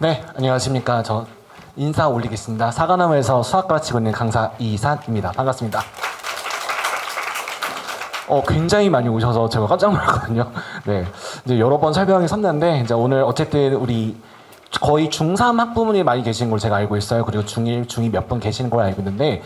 네, 안녕하십니까. 저 인사 올리겠습니다. 사과나무에서 수학 가르치고 있는 강사 이산입니다. 반갑습니다. 어, 굉장히 많이 오셔서 제가 깜짝 놀랐거든요. 네. 이제 여러 번 설명이 섰는데, 이제 오늘 어쨌든 우리 거의 중3 학부모님이 많이 계신 걸 제가 알고 있어요. 그리고 중1, 중2 몇 분 계시는 걸 알고 있는데,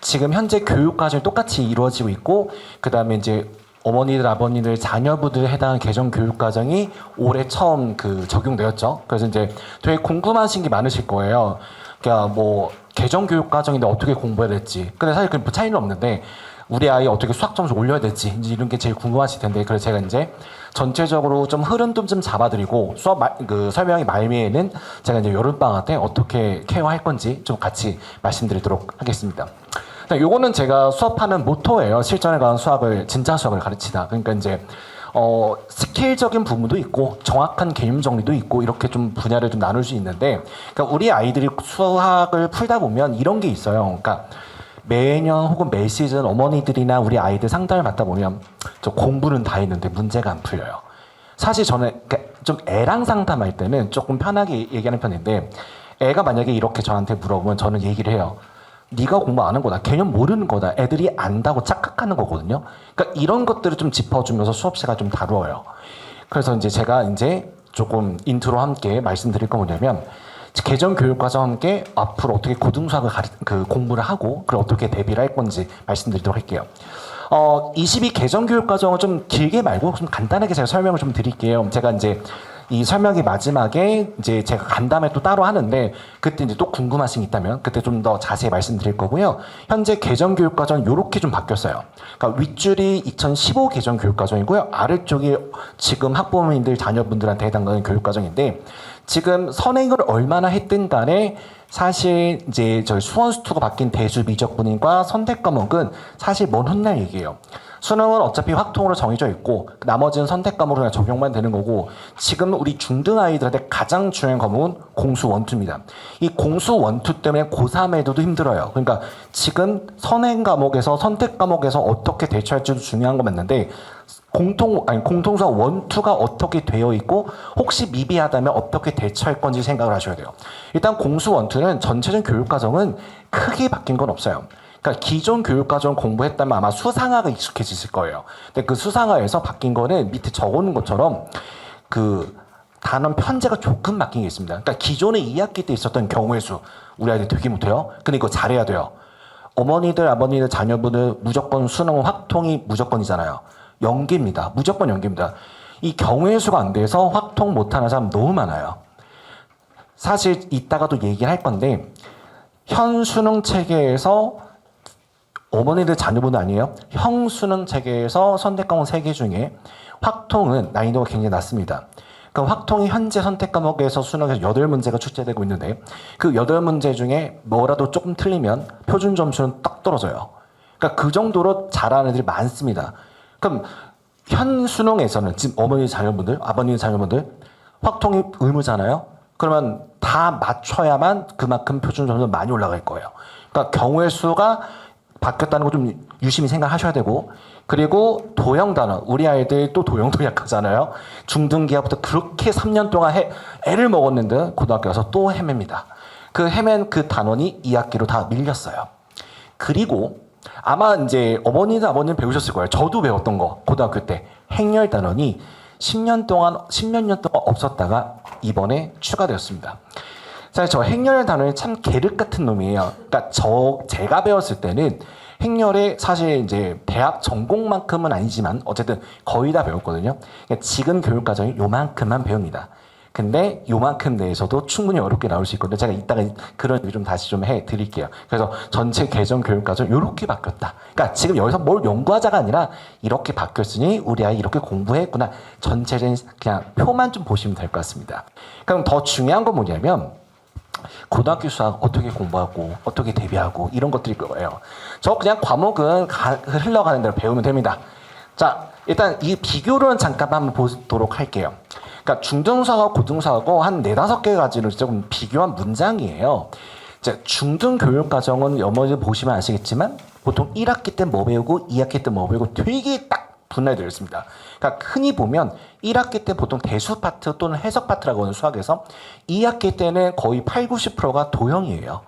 지금 현재 교육 과정이 똑같이 이루어지고 있고, 그 다음에 이제 어머니들, 아버님들, 자녀분들 해당하는 개정 교육 과정이 올해 처음 그 적용되었죠. 그래서 이제 되게 궁금하신 게 많으실 거예요. 그러니까 뭐 개정 교육 과정인데 어떻게 공부해야 될지. 근데 사실 그 차이는 없는데 우리 아이 어떻게 수학 점수 올려야 될지 이제 이런 게 제일 궁금하실 텐데 그래서 제가 이제 전체적으로 좀 흐름 좀, 좀 잡아드리고 수업 말, 그 설명이 말미에는 제가 이제 여름 방학 때 어떻게 케어할 건지 좀 같이 말씀드리도록 하겠습니다. 자, 요거는 제가 수업하는 모토예요. 실전에 관한 수학을 진짜 수학을 가르치다. 그러니까 이제 어, 스킬적인 부분도 있고 정확한 개념 정리도 있고 이렇게 좀 분야를 좀 나눌 수 있는데 그러니까 우리 아이들이 수학을 풀다 보면 이런 게 있어요. 그러니까 매년 혹은 매 시즌 어머니들이나 우리 아이들 상담을 받다 보면 저 공부는 다 했는데 문제가 안 풀려요. 사실 저는 그러니까 좀 애랑 상담할 때는 조금 편하게 얘기하는 편인데 애가 만약에 이렇게 저한테 물어보면 저는 얘기를 해요. 네가 공부 안 한 거다. 개념 모르는 거다. 애들이 안다고 착각하는 거거든요. 그러니까 이런 것들을 좀 짚어주면서 수업 시간 좀 다루어요. 그래서 이제 제가 이제 조금 인트로 함께 말씀드릴 건 뭐냐면 개정 교육 과정 함께 앞으로 어떻게 고등수학을 가리, 그 공부를 하고 그리고 어떻게 대비를 할 건지 말씀드리도록 할게요. 어, 22 개정 교육 과정을 좀 길게 말고 좀 간단하게 제가 설명을 좀 드릴게요. 제가 이제 이 설명이 마지막에 이제 제가 간담회 또 따로 하는데 그때 이제 또 궁금하신 게 있다면 그때 좀 더 자세히 말씀드릴 거고요. 현재 개정 교육 과정 요렇게 좀 바뀌었어요. 그러니까 윗줄이 2015 개정 교육 과정이고요. 아래쪽이 지금 학부모님들 자녀분들한테 해당하는 교육 과정인데 지금 선행을 얼마나 했든 간에 사실 이제 저희 수원 수투가 바뀐 대수 미적분인과 선택 과목은 사실 먼 훗날 얘기예요. 수능은 어차피 확통으로 정해져 있고 나머지는 선택 과목으로 그냥 적용만 되는 거고 지금 우리 중등 아이들한테 가장 중요한 과목은 공수 원투입니다. 이 공수 원투 때문에 고3에도 힘들어요. 그러니까 지금 선행 과목에서 선택 과목에서 어떻게 대처할지도 중요한 거 맞는데 공통 아니 공통수학 원투가 어떻게 되어 있고 혹시 미비하다면 어떻게 대처할 건지 생각을 하셔야 돼요. 일단 공수 원투는 전체적인 교육 과정은 크게 바뀐 건 없어요. 그러니까 기존 교육 과정 공부했다면 아마 수상화가 익숙해지실 거예요. 근데 그 수상화에서 바뀐 거는 밑에 적어놓은 것처럼 그 단원 편제가 조금 바뀐 게 있습니다. 그러니까 기존에 2학기 때 있었던 경우의 수 우리 아이들 되게 못해요. 근데 이거 잘해야 돼요. 어머니들, 아버니들, 자녀분들 무조건 수능 확통이 무조건이잖아요. 연계입니다. 무조건 연계입니다. 이 경우의 수가 안 돼서 확통 못하는 사람 너무 많아요. 사실 이따가도 얘기할 건데 현 수능 체계에서 어머니들 자녀분 아니에요? 형 수능 체계에서 선택 과목 3개 중에 확통은 난이도가 굉장히 낮습니다. 그 확통이 현재 선택 과목에서 수능에서 8문제가 출제되고 있는데 그 8문제 중에 뭐라도 조금 틀리면 표준 점수는 딱 떨어져요. 그러니까 그 정도로 잘하는 애들이 많습니다. 그럼 현 수능에서는 지금 어머니 자녀분들, 아버님 자녀분들 확통이 의무잖아요. 그러면 다 맞춰야만 그만큼 표준 점수 많이 올라갈 거예요. 그러니까 경우의 수가 바뀌었다는 거 좀 유심히 생각하셔야 되고 그리고 도형 단어 우리 아이들 또 도형도 약하잖아요. 중등기하부터 그렇게 3년 동안 해, 애를 먹었는데 고등학교 가서 또 헤맵니다. 그 헤맨 그 단원이 2학기로 다 밀렸어요. 그리고 아마 이제 어머니나 아버님 배우셨을 거예요. 저도 배웠던 거 고등학교 때 행렬 단원이 10년 동안 10몇 년 동안 없었다가 이번에 추가되었습니다. 사실 저 행렬 단원이 참 계륵 같은 놈이에요. 그러니까 저 제가 배웠을 때는 행렬에 사실 이제 대학 전공만큼은 아니지만 어쨌든 거의 다 배웠거든요. 그러니까 지금 교육 과정이 요만큼만 배웁니다. 근데 요만큼 내에서도 충분히 어렵게 나올 수 있거든요. 제가 이따가 그런 얘기 좀 다시 좀 해 드릴게요. 그래서 전체 개정 교육 과정 요렇게 바뀌었다. 그러니까 지금 여기서 뭘 연구하자가 아니라 이렇게 바뀌었으니 우리 아이 이렇게 공부했구나. 전체적인 그냥 표만 좀 보시면 될 것 같습니다. 그럼 더 중요한 건 뭐냐면 고등학교 수학 어떻게 공부하고 어떻게 대비하고 이런 것들일 거예요. 저 그냥 과목은 가, 흘러가는 대로 배우면 됩니다. 자, 일단 이 비교를 잠깐 한번 보도록 할게요. 그러니까 중등수학하고 고등수학하고 한 네다섯 개 가지를 조금 비교한 문장이에요. 이제 중등 교육 과정은 어머니 보시면 아시겠지만 보통 1학기 때 뭐 배우고 2학기 때 뭐 배우고 되게 딱 분할되어 있습니다. 그러니까 흔히 보면 1학기 때 보통 대수 파트 또는 해석 파트라고 하는 수학에서 2학기 때는 거의 8, 90%가 도형이에요.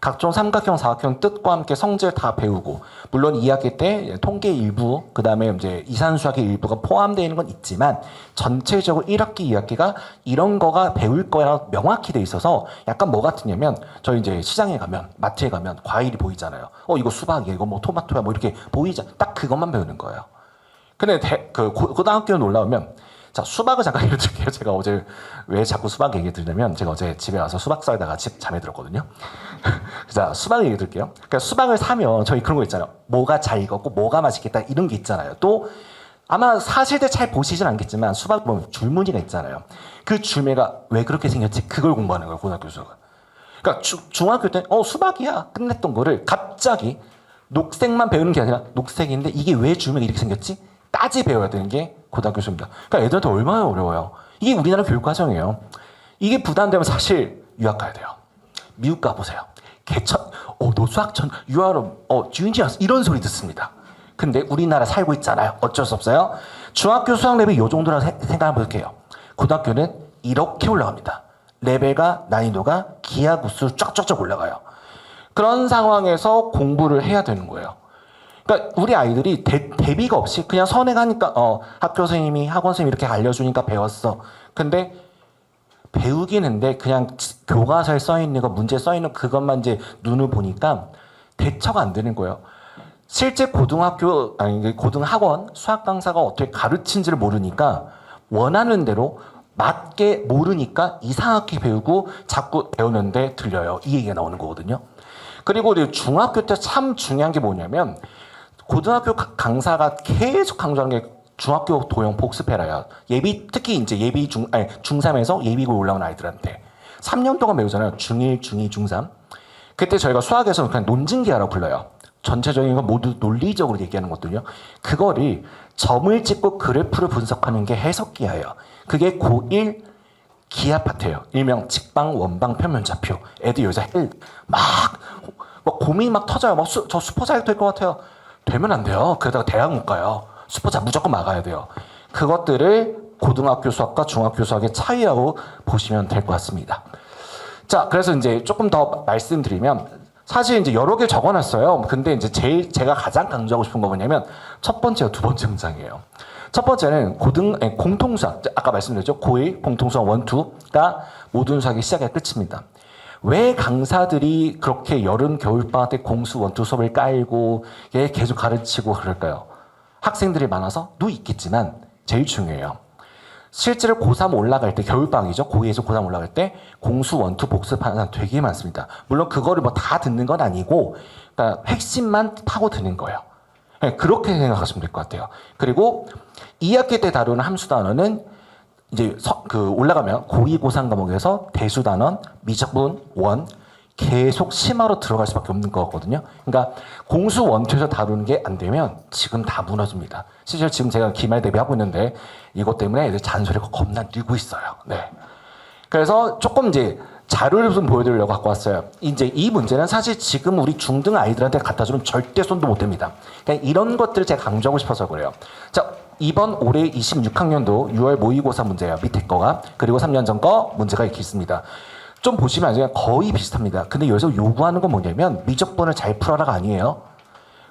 각종 삼각형, 사각형 뜻과 함께 성질 다 배우고 물론 2학기 때 통계 일부 그다음에 이제 이산수학의 일부가 포함되어 있는 건 있지만 전체적으로 1학기, 2학기가 이런 거가 배울 거라 명확히 돼 있어서 약간 뭐 같으냐면 저희 이제 시장에 가면 마트에 가면 과일이 보이잖아요. 어 이거 수박이야, 이거 뭐 토마토야, 뭐 이렇게 보이자 딱 그것만 배우는 거예요. 근데 대, 그 고- 고등학교에 올라오면 자 수박을 잠깐 들게요. 제가 어제 왜 자꾸 수박 얘기 드리냐면 제가 어제 집에 와서 수박 썰다가 집 잠에 들었거든요. 자 수박 얘기 드릴게요. 그러니까 수박을 사면 저희 그런 거 있잖아요. 뭐가 잘 익었고 뭐가 맛있겠다 이런 게 있잖아요. 또 아마 사실들 잘 보시진 않겠지만 수박 보면 줄무늬가 있잖아요. 그 줄무늬가 왜 그렇게 생겼지? 그걸 공부하는 거예요 고등학교 수학은. 그러니까 주- 중학교 때 어 수박이야 끝냈던 거를 갑자기 녹색만 배우는 게 아니라 녹색인데 이게 왜 줄무늬가 이렇게 생겼지? 까지 배워야 되는 게 고등학교 수입니다. 그러니까 애들한테 얼마나 어려워요. 이게 우리나라 교육 과정이에요. 이게 부담되면 사실 유학 가야 돼요. 미국 가보세요. 개천, 어, 너 수학 전, 유아로, 어, 주인지였어. 이런 소리 듣습니다. 근데 우리나라 살고 있잖아요. 어쩔 수 없어요. 중학교 수학 레벨이 요 정도라 세- 생각 한번 볼게요. 고등학교는 이렇게 올라갑니다. 레벨과 난이도가 기하구수 쫙쫙쫙 올라가요. 그런 상황에서 공부를 해야 되는 거예요. 그러니까 우리 아이들이 대, 대비가 없이 그냥 선행하니까 어 학교 선생님이 학원 선생님이 이렇게 알려주니까 배웠어. 근데 배우긴 했는데 그냥 지- 교과서에 써 있는 거 문제 써 있는 그것만 이제 눈을 보니까 대처가 안 되는 거예요. 실제 고등학교 아니 고등학원 수학 강사가 어떻게 가르친지를 모르니까 원하는 대로 맞게 모르니까 이상하게 배우고 자꾸 배우는데 들려요. 이 얘기가 나오는 거거든요. 그리고 우리 중학교 때 참 중요한 게 뭐냐면 고등학교 가- 강사가 계속 강조하는 게 중학교 도형 복습해라요. 예비 특히 이제 예비 중 아니 중3에서 예비고 올라온 아이들한테 3년 동안 배우잖아요. 중1, 중2, 중3. 그때 저희가 수학에서 그냥 논증기하라고 불러요. 전체적인 건 모두 논리적으로 얘기하는 것들요. 그거를 점을 찍고 그래프를 분석하는 게 해석기하예요. 그게 고1 기하 파트예요. 일명 직방, 원방, 평면좌표. 애들 여기서 헬, 막, 막 고민 막 터져요. 막 수, 저 슈퍼 잘될것 같아요. 되면 안 돼요. 그러다가 대학 못 가요. 슈퍼자 무조건 막아야 돼요. 그것들을 고등학교 수학과 중학교 수학의 차이라고 보시면 될 것 같습니다. 자, 그래서 이제 조금 더 말씀드리면 사실 이제 여러 개 적어놨어요. 근데 이제 제일 제가 가장 강조하고 싶은 거 뭐냐면 첫 번째와 두 번째 문장이에요. 첫 번째는 고등 공통수학 아까 말씀드렸죠 고1 공통수학 원투가 모든 수학의 시작이 끝입니다. 왜 강사들이 그렇게 여름 겨울 방학 때 공수 원투 수업을 깔고 얘 계속 가르치고 그럴까요? 학생들이 많아서 도 있겠지만 제일 중요해요. 실제로 고3 올라갈 때 겨울방학이죠. 고2에서 고3 올라갈 때 공수 원투 복습하는 사람 되게 많습니다. 물론 그거를 뭐 다 듣는 건 아니고 그러니까 핵심만 파고 드는 거예요. 네, 그렇게 생각하시면 될 것 같아요. 그리고 2학기 때 다루는 함수 단어는 이제 서- 그 올라가면 고2, 고3 과목에서 대수 단원, 미적분, 원 계속 심화로 들어갈 수밖에 없는 거거든요. 그러니까 공수 원투에서 다루는 게 안 되면 지금 다 무너집니다. 실제로 지금 제가 기말 대비하고 있는데 이것 때문에 잔소리가 겁나 늘고 있어요. 네. 그래서 조금 이제 자료를 좀 보여드리려고 갖고 왔어요. 이제 이 문제는 사실 지금 우리 중등 아이들한테 갖다 주면 절대 손도 못 댑니다. 그러니까 이런 것들을 제가 강조하고 싶어서 그래요. 자, 이번 올해 26학년도 6월 모의고사 문제예요. 밑에 거가. 그리고 3년 전 거 문제가 이렇게 있습니다. 좀 보시면 아시겠지만 거의 비슷합니다. 근데 여기서 요구하는 건 뭐냐면 미적분을 잘 풀어라가 아니에요.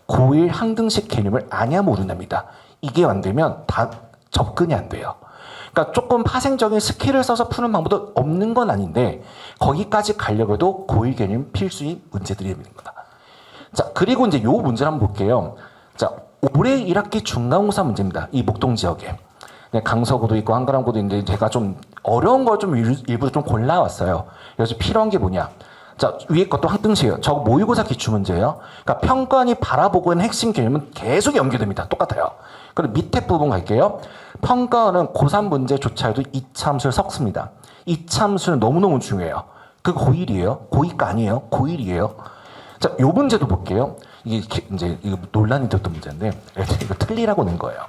고1 항등식 개념을 아냐 모르냐입니다. 이게 안 되면 다 접근이 안 돼요. 그러니까 조금 파생적인 스킬을 써서 푸는 방법도 없는 건 아닌데 거기까지 가려고 해도 고1 개념 필수인 문제들이 거다. 자, 그리고 이제 요 문제를 한번 볼게요. 자, 올해 1학기 중간고사 문제입니다. 이 목동 지역에. 네, 강서구도 있고 한가람구도 있는데 제가 좀 어려운 걸 좀 일부러 좀 골라왔어요. 그래서 필요한 게 뭐냐? 자, 위에 것도 항등식이에요. 저 모의고사 기출문제예요. 그러니까 평가원이 바라보고 있는 핵심 개념은 계속 연결됩니다. 똑같아요. 그리고 밑에 부분 갈게요. 평가원은 고3 문제조차도 이참수를 섞습니다. 이참수는 너무너무 중요해요. 그 고1이에요. 고2가 아니에요. 고1이에요. 자, 요 문제도 볼게요. 이게 기- 이제 이거 논란이 됐던 문제인데 이거 틀리라고 낸 거예요.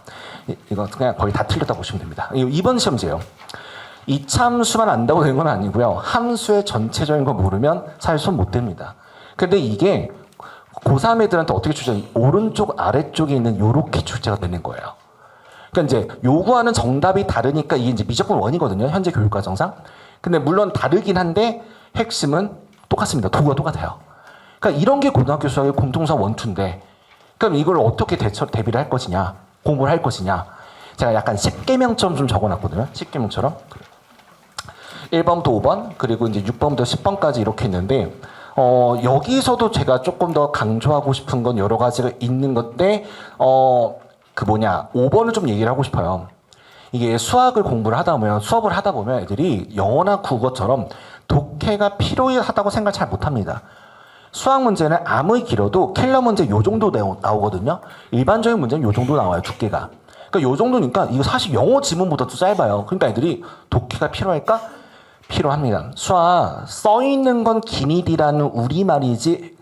이- 이거 그냥 거의 다 틀렸다 고 보시면 됩니다. 이번 시험지예요. 이참수만 안다고 된 건 아니고요. 함수의 전체적인 거 모르면 사실 손 못 댑니다. 근데 이게 고3 애들한테 어떻게 출제 오른쪽 아래쪽에 있는 요렇게 출제가 되는 거예요. 그러니까 이제 요구하는 정답이 다르니까 이게 이제 미적분 원이거든요. 현재 교육과정상. 근데 물론 다르긴 한데 핵심은 똑같습니다. 도구가 똑같아요. 그러니까 이런 게 고등학교 수학의 공통성 원투인데 그럼 이걸 어떻게 대처, 대비를 할 것이냐, 공부를 할 것이냐. 제가 약간 10개명처럼 좀 적어놨거든요. 10개명처럼. 1번부터 5번, 그리고 이제 6번부터 10번까지 이렇게 있는데, 어, 여기서도 제가 조금 더 강조하고 싶은 건 여러 가지가 있는 건데, 어, 그 뭐냐, 5번을 좀 얘기를 하고 싶어요. 이게 수학을 공부를 하다 보면, 수업을 하다 보면 애들이 영어나 국어처럼 독해가 필요하다고 생각 잘 못합니다. 수학 문제는 아무리 길어도 킬러 문제 요 정도 나오- 나오거든요. 일반적인 문제는 요 정도 나와요, 두께가. 그러니까 요 정도니까 이거 사실 영어 지문보다도 짧아요. 그러니까 애들이 독해가 필요할까? 필요합니다. 수학 써 있는 건 기니디라는 우리 말이지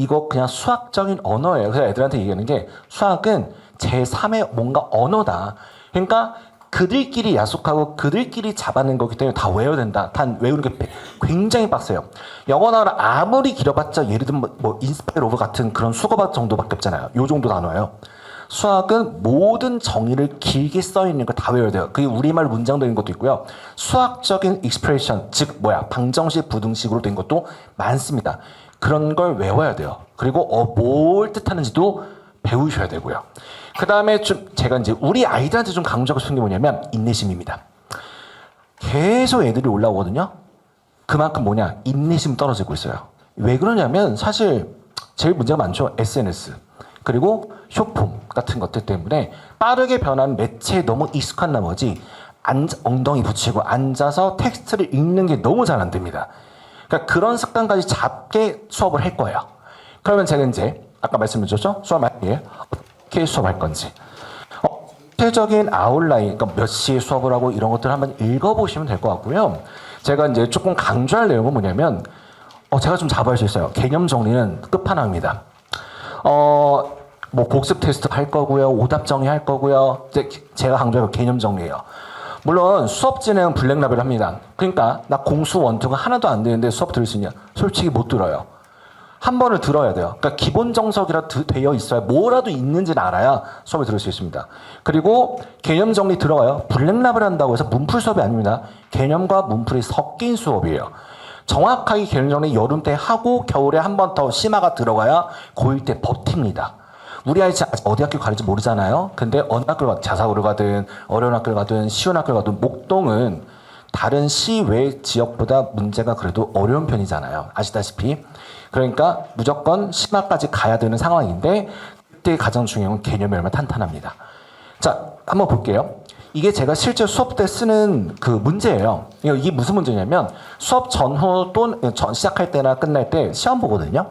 이거 그냥 수학적인 언어예요. 그래서 애들한테 얘기하는 게 수학은 제3의 뭔가 언어다. 그러니까 그들끼리 약속하고 그들끼리 잡아낸 거기 때문에 다 외워야 된다. 단 외우는 게 배- 굉장히 빡세요. 영어 단어 아무리 길어봤자 예를 들면 뭐, 뭐 인스파이어 오브 같은 그런 수거밭 정도밖에 없잖아요. 요 정도 단어예요. 수학은 모든 정의를 길게 써 있는 걸 다 외워야 돼요. 그게 우리말 문장도 있는 것도 있고요. 수학적인 익스프레션, 즉 뭐야 방정식, 부등식으로 된 것도 많습니다. 그런 걸 외워야 돼요. 그리고 어, 뭘 뜻하는지도 배우셔야 되고요. 그 다음에 좀 제가 이제 우리 아이들한테 좀 강조하고 싶은 게 뭐냐면 인내심입니다. 계속 애들이 올라오거든요. 그만큼 뭐냐 인내심 떨어지고 있어요. 왜 그러냐면 사실 제일 문제가 많죠. SNS 그리고 쇼폼 같은 것들 때문에 빠르게 변하는 매체에 너무 익숙한 나머지 앉, 엉덩이 붙이고 앉아서 텍스트를 읽는 게 너무 잘 안 됩니다. 그러니까 그런 습관까지 잡게 수업을 할 거예요. 그러면 제가 이제 아까 말씀드렸죠? 수업 말에 어떻게 수업할 건지. 어, 구체적인 아웃라인, 그러니까 몇 시에 수업을 하고 이런 것들 을 한번 읽어보시면 될 것 같고요. 제가 이제 조금 강조할 내용은 뭐냐면, 어, 제가 좀 잡아야 수 있어요. 개념 정리는 끝판왕입니다. 어, 뭐 복습 테스트 할 거고요. 오답 정리할 거고요. 제가 강조할 개념 정리예요. 물론 수업 진행은 블랙라벨 합니다. 그러니까 나 공수 원투가 하나도 안 되는데 수업 들을 수 있냐? 솔직히 못 들어요. 한 번을 들어야 돼요. 그러니까 기본 정석이라 드- 되어 있어야 뭐라도 있는지를 알아야 수업을 들을 수 있습니다. 그리고 개념 정리 들어가요. 블랙라벨 한다고 해서 문풀 수업이 아닙니다. 개념과 문풀이 섞인 수업이에요. 정확하게 개념 정리 여름 때 하고 겨울에 한 번 더 심화가 들어가야 고1 때 버팁니다. 우리 아이 자- 어디 학교 가는지 모르잖아요. 근데 어느 학교를 자사고를 가든 어려운 학교를 가든 쉬운 학교를 가든 목동은 다른 시외 지역보다 문제가 그래도 어려운 편이잖아요. 아시다시피. 그러니까 무조건 심화까지 가야 되는 상황인데 그때 가장 중요한 건 개념이 얼마나 탄탄합니다. 자, 한번 볼게요. 이게 제가 실제 수업 때 쓰는 그 문제예요. 이게 무슨 문제냐면 수업 전후 또는 전 시작할 때나 끝날 때 시험 보거든요.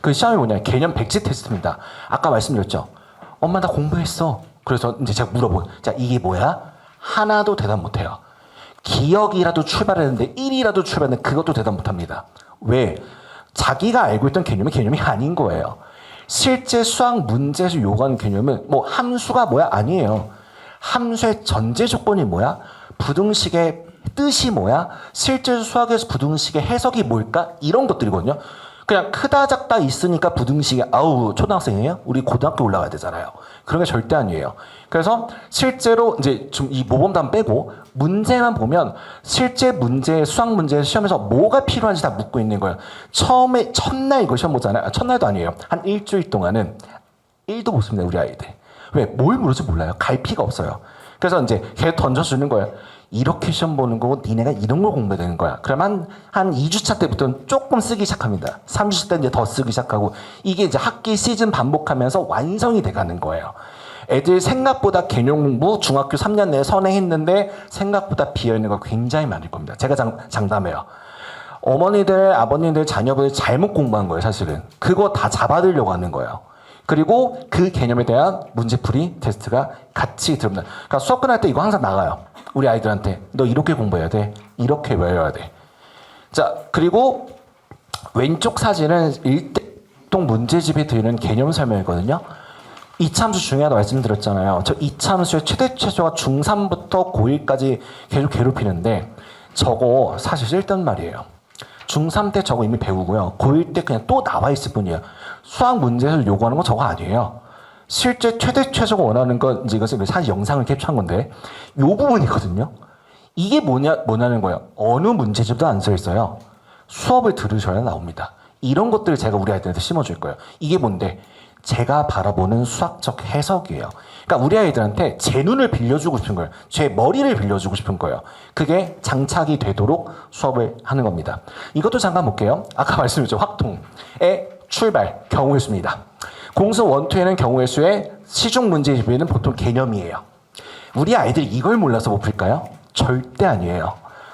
그 시험이 뭐냐? 개념 백지 테스트입니다. 아까 말씀드렸죠. 엄마 나 공부했어. 그래서 이제 제가 물어보고, 자 이게 뭐야? 하나도 대답 못해요. 기억이라도 출발했는데 1이라도 출발했는데 그것도 대답 못합니다. 왜? 자기가 알고 있던 개념이 개념이 아닌 거예요. 실제 수학 문제에서 요구하는 개념은 뭐 함수가 뭐야? 아니에요. 함수의 전제 조건이 뭐야? 부등식의 뜻이 뭐야? 실제 수학에서 부등식의 해석이 뭘까? 이런 것들이거든요. 그냥 크다 작다 있으니까 부등식이 아우 초등학생이에요? 우리 고등학교 올라가야 되잖아요. 그런 게 절대 아니에요. 그래서 실제로 이제 좀 이 모범담 빼고 문제만 보면 실제 문제 수학 문제 시험에서 뭐가 필요한지 다 묻고 있는 거예요. 처음에 첫날 이거 시험 보잖아요. 아, 첫날도 아니에요. 한 일주일 동안은 1도 못 씁니다, 우리 아이들. 왜? 뭘 물을지 몰라요. 갈피가 없어요. 그래서 이제 걔 던져주는 거예요. 이렇게 시험 보는 거고 니네가 이런 걸 공부해야 되는 거야. 그러면 한 2주차 때부터는 조금 쓰기 시작합니다. 3주차 때 이제 더 쓰기 시작하고 이게 이제 학기 시즌 반복하면서 완성이 돼가는 거예요. 애들 생각보다 개념 공부 중학교 3년 내에 선행했는데 생각보다 비어있는 거 굉장히 많을 겁니다. 제가 장, 장담해요. 어머니들, 아버님들, 자녀분이 잘못 공부한 거예요, 사실은. 그거 다 잡아들려고 하는 거예요. 그리고 그 개념에 대한 문제풀이 테스트가 같이 들어옵니다. 그러니까 수업 끝날 때 이거 항상 나가요. 우리 아이들한테. 너 이렇게 공부해야 돼. 이렇게 외워야 돼. 자, 그리고 왼쪽 사진은 일대통 문제집에 드리는 개념 설명이거든요. 이참수 중요하다고 말씀드렸잖아요. 저 이참수의 최대 최소가 중3부터 고1까지 계속 괴롭히는데 저거 사실 쓸데없는 말이에요. 중3 때 저거 이미 배우고요. 고1 때 그냥 또 나와 있을 뿐이에요. 수학 문제에서 요구하는 건 저거 아니에요. 실제 최대 최소가 원하는 건 이제 이것은 사실 영상을 캡처한 건데 요 부분이거든요. 이게 뭐냐 뭐냐는 거예요. 어느 문제집도 안 써 있어요. 수업을 들으셔야 나옵니다. 이런 것들을 제가 우리 아이들한테 심어줄 거예요. 이게 뭔데? 제가 바라보는 수학적 해석이에요. 그러니까 우리 아이들한테 제 눈을 빌려주고 싶은 거예요. 제 머리를 빌려주고 싶은 거예요. 그게 장착이 되도록 수업을 하는 겁니다. 이것도 잠깐 볼게요. 아까 말씀드렸죠. 확통의 출발, 경우의 수입니다. 공수 원투에는 경우의 수의 시중 문제집에는 보통 개념이에요. 우리 아이들이 이걸 몰라서 못 풀까요? 절대 아니에요.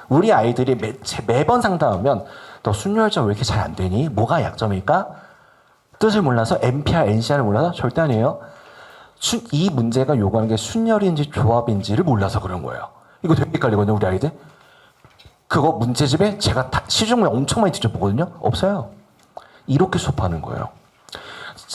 우리 아이들이 매, 제- 매번 상담하면 너 순열점 왜 이렇게 잘 안 되니? 뭐가 약점일까? 뜻을 몰라서 NPR, NCR을 몰라서 절대 아니에요. 순- 이 문제가 요구하는 게 순열인지 조합인지를 몰라서 그런 거예요. 이거 되게 헷갈리거든요, 우리 아이들. 그거 문제집에 제가 다 시중문에 엄청 많이 뒤져보거든요. 없어요. 이렇게 수업하는 거예요.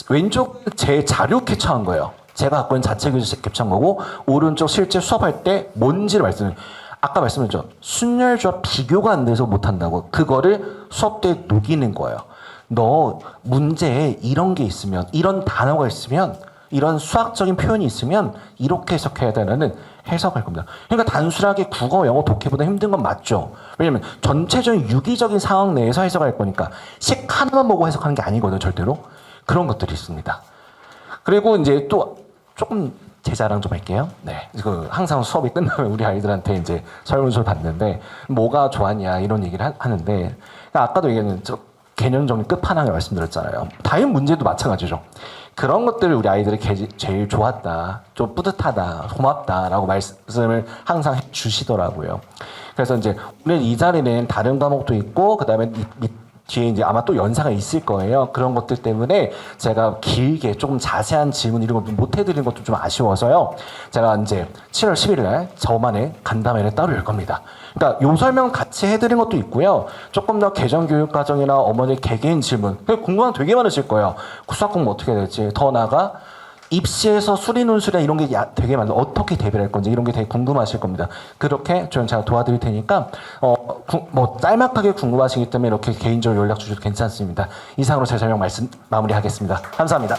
왼쪽 제 자료 캡처한 거예요. 제가 갖고 있는 자체 교재 캡처한 거고 오른쪽 실제 수업할 때 뭔지를 말씀을 아까 말씀드렸죠. 순열조합 비교가 안 돼서 못한다고 그거를 수업 때 녹이는 거예요. 너 문제에 이런 게 있으면 이런 단어가 있으면 이런 수학적인 표현이 있으면 이렇게 해석해야 되는 해석할 겁니다. 그러니까 단순하게 국어, 영어, 독해보다 힘든 건 맞죠. 왜냐면 전체적인 유기적인 상황 내에서 해석할 거니까 식 하나만 보고 해석하는 게 아니거든요, 절대로. 그런 것들이 있습니다. 그리고 이제 또 조금 제 자랑 좀 할게요. 네. 그 항상 수업이 끝나면 우리 아이들한테 이제 설문조를 받는데 뭐가 좋았냐 이런 얘기를 하, 하는데 그러니까 아까도 얘기했는 저 개념 정리 끝판왕을 말씀드렸잖아요. 다른 문제도 마찬가지죠. 그런 것들을 우리 아이들이 게- 제일 좋았다, 좀 뿌듯하다, 고맙다라고 말씀을 항상 해 주시더라고요. 그래서 이제 오늘 이 자리는 다른 과목도 있고 그다음에 뒤에 이제 아마 또 연사가 있을 거예요. 그런 것들 때문에 제가 길게 조금 자세한 질문 이런 것도 못 해드린 것도 좀 아쉬워서요. 제가 이제 7월 11일 날 저만의 간담회를 따로 열 겁니다. 그러니까 요 설명 같이 해드린 것도 있고요. 조금 더 개정 교육 과정이나 어머니 개개인 질문 그 궁금한 거 되게 많으실 거예요. 수학 공부 어떻게 될지 더 나아가 입시에서 수리 논술이나 이런 게 야- 되게 많아요. 어떻게 대비를 할 건지 이런 게 되게 궁금하실 겁니다. 그렇게 저는 제가 도와드릴 테니까 어, 구- 뭐 짤막하게 궁금하시기 때문에 이렇게 개인적으로 연락 주셔도 괜찮습니다. 이상으로 제 설명 말씀 마무리하겠습니다. 감사합니다.